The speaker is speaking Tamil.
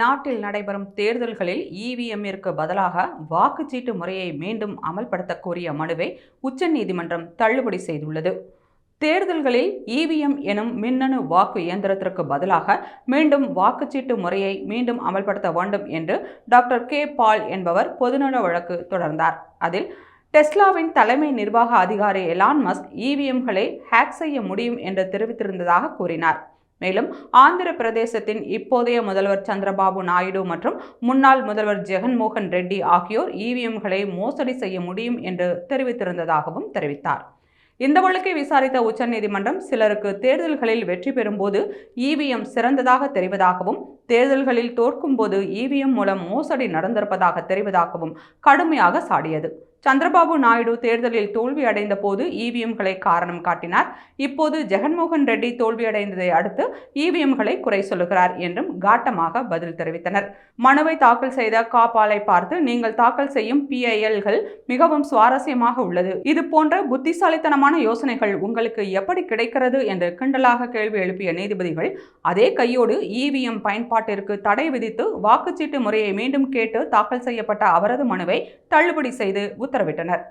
நாட்டில் நடைபெறும் தேர்தல்களில் இவிஎம்மிற்கு பதிலாக வாக்குச்சீட்டு முறையை மீண்டும் அமல்படுத்த கோரிய மனுவை உச்சநீதிமன்றம் தள்ளுபடி செய்துள்ளது. தேர்தல்களில் இவிஎம் எனும் மின்னணு வாக்கு இயந்திரத்திற்கு பதிலாக மீண்டும் வாக்குச்சீட்டு முறையை மீண்டும் அமல்படுத்த வேண்டும் என்று டாக்டர் கே. பால் என்பவர் பொதுநல வழக்கு தொடர்ந்தார். அதில் டெஸ்லாவின் தலைமை நிர்வாக அதிகாரி எலான் மஸ்க் இவிஎம்களை ஹேக் செய்ய முடியும் என்று தெரிவித்திருந்ததாக கூறினார். மேலும் ஆந்திர பிரதேசத்தின் இப்போதைய முதல்வர் சந்திரபாபு நாயுடு மற்றும் முன்னாள் முதல்வர் ஜெகன்மோகன் ரெட்டி ஆகியோர் இவிஎம்களை மோசடி செய்ய முடியும் என்று தெரிவித்திருந்ததாகவும் தெரிவித்தார். இந்த வழக்கை விசாரித்த உச்சநீதிமன்றம் சிலருக்கு தேர்தல்களில் வெற்றி பெறும்போது இவிஎம் சிறந்ததாக தெரிவதாகவும் தேர்தல்களில் தோற்கும்போது இவிஎம் மூலம் மோசடி நடந்திருப்பதாக தெரிவதாகவும் கடுமையாக சாடியது. சந்திரபாபு நாயுடு தேர்தலில் தோல்வி அடைந்த போது இவிஎம்களை காரணம் காட்டினார். இப்போது ஜெகன்மோகன் ரெட்டி தோல்வியடைந்ததை அடுத்து இவிஎம்களை குறை சொல்லுகிறார் என்றும் காட்டமாக பதில் தெரிவித்தனர். மனுவை தாக்கல் செய்த காபாலை பார்த்து நீங்கள் தாக்கல் செய்யும் பிஐஎல்கள் மிகவும் சுவாரஸ்யமாக உள்ளது. இது போன்ற புத்திசாலித்தனமான யோசனைகள் உங்களுக்கு எப்படி கிடைக்கிறது? என்று கிண்டலாக கேள்வி எழுப்பிய நீதிபதிகள் அதே கையோடு இவிஎம் பயன்பாட்டிற்கு தடை விதித்து வாக்குச்சீட்டு முறையை மீண்டும் கேட்டு தாக்கல் செய்யப்பட்ட அவரது மனுவை தள்ளுபடி செய்து உத்தரவிட்டனர்.